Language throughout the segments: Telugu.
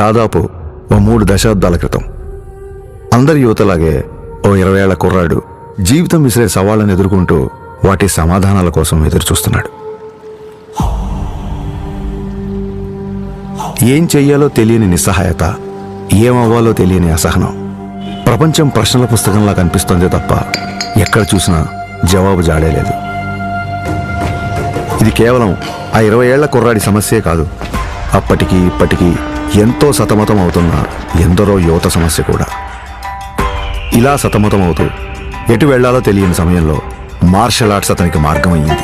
దాదాపు ఓ మూడు దశాబ్దాల క్రితం. అందరి యువతలాగే ఓ ఇరవై ఏళ్ళ కుర్రాడు జీవితం విసిరే సవాళ్ళను ఎదుర్కొంటూ వాటి సమాధానాల కోసం ఎదురుచూస్తున్నాడు. ఏం చెయ్యాలో తెలియని నిస్సహాయత ఏమవ్వాలో తెలియని అసహనం. ప్రపంచం ప్రశ్నల పుస్తకంలా కనిపిస్తుంది తప్ప ఎక్కడ చూసినా జవాబు జాడేలేదు ఇది కేవలం ఆ ఇరవై ఏళ్ళ కుర్రాడి సమస్యే కాదు అప్పటికి ఇప్పటికీ ఎంతో సతమతం అవుతున్న ఎందరో యువత సమస్య కూడా. ఇలా సతమతం అవుతూ ఎటు వెళ్ళాలో తెలియని సమయంలో మార్షల్ ఆర్ట్స్ అతనికి మార్గమయ్యింది.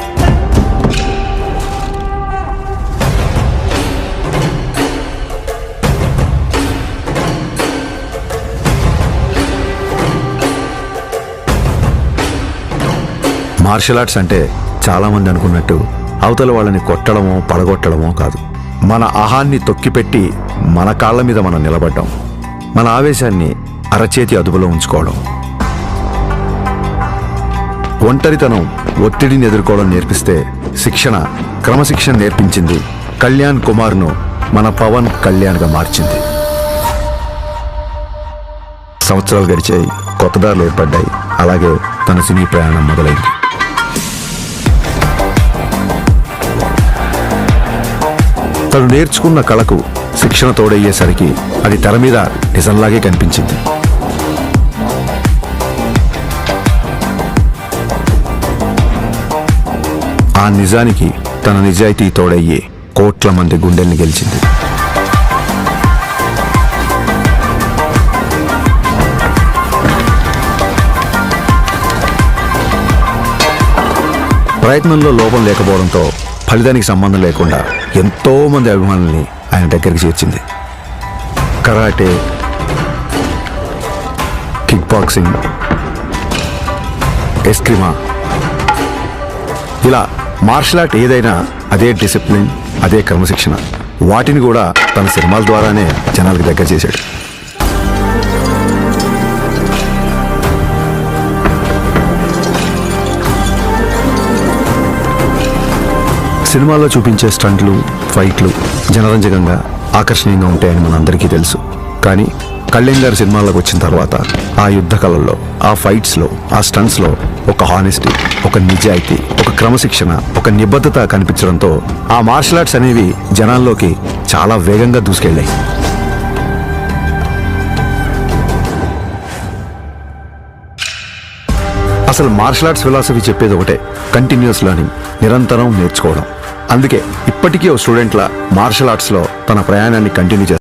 మార్షల్ ఆర్ట్స్ అంటే చాలామంది అనుకున్నట్టు అవతల వాళ్ళని కొట్టడమో పడగొట్టడమో కాదు. మన ఆహాన్ని తొక్కిపెట్టి మన కాళ్ళ మీద మనం నిలబడ్డం. మన ఆవేశాన్ని అరచేతి అదుపులో ఉంచుకోవడం. ఒంటరితనం ఒత్తిడిని ఎదుర్కోవడం నేర్పిస్తే శిక్షణ క్రమశిక్షణ నేర్పించింది కళ్యాణ్ కుమార్ను మన పవన్ కళ్యాణ్గా మార్చింది. సంవత్సరాలు గడిచాయి కొత్త దారులు ఏర్పడ్డాయి అలాగే తన సినీ ప్రయాణం మొదలైంది. తను నేర్చుకున్న కళకు శిక్షణ తోడయ్యేసరికి అది తెర మీద నిజంలాగే కనిపించింది. ఆ నిజానికి తన నిజాయితీ తోడయ్యే కోట్ల మంది గుండెల్ని గెలిచింది. ప్రయత్నంలో లోపం లేకపోవడంతో ఫలితానికి సంబంధం లేకుండా ఎంతో మంది అభిమానుల్ని ఆయన దగ్గరికి చేర్చింది. Karate kick boxing escrima. ఇలా మార్షల్ ఆర్ట్ ఏదైనా అదే డిసిప్లిన్ అదే క్రమశిక్షణ వాటిని కూడా తన సినిమాల ద్వారానే జనాలకు దగ్గర చేశాడు. సినిమాల్లో చూపించే స్టంట్లు ఫైట్లు జనరంజకంగా ఆకర్షణీయంగా ఉంటాయని మనందరికీ తెలుసు. కానీ కళ్యాణ్ గారి సినిమాల్లోకి వచ్చిన తర్వాత ఆ యుద్ధ కళల్లో ఆ ఫైట్స్లో ఆ స్టంట్స్లో ఒక హానెస్టీ ఒక నిజాయితీ ఒక క్రమశిక్షణ ఒక నిబద్ధత కనిపించడంతో ఆ మార్షల్ ఆర్ట్స్ అనేవి జనాల్లోకి చాలా వేగంగా దూసుకెళ్ళాయి. అసలు మార్షల్ ఆర్ట్స్ ఫిలాసఫీ చెప్పేది ఒకటే కంటిన్యూస్ లెర్నింగ్ నిరంతరం నేర్చుకోవడం. అందుకే ఇప్పటికీ ఓ స్టూడెంట్ల మార్షల్ ఆర్ట్స్లో తన ప్రయాణాన్ని కంటిన్యూ చేస్తారు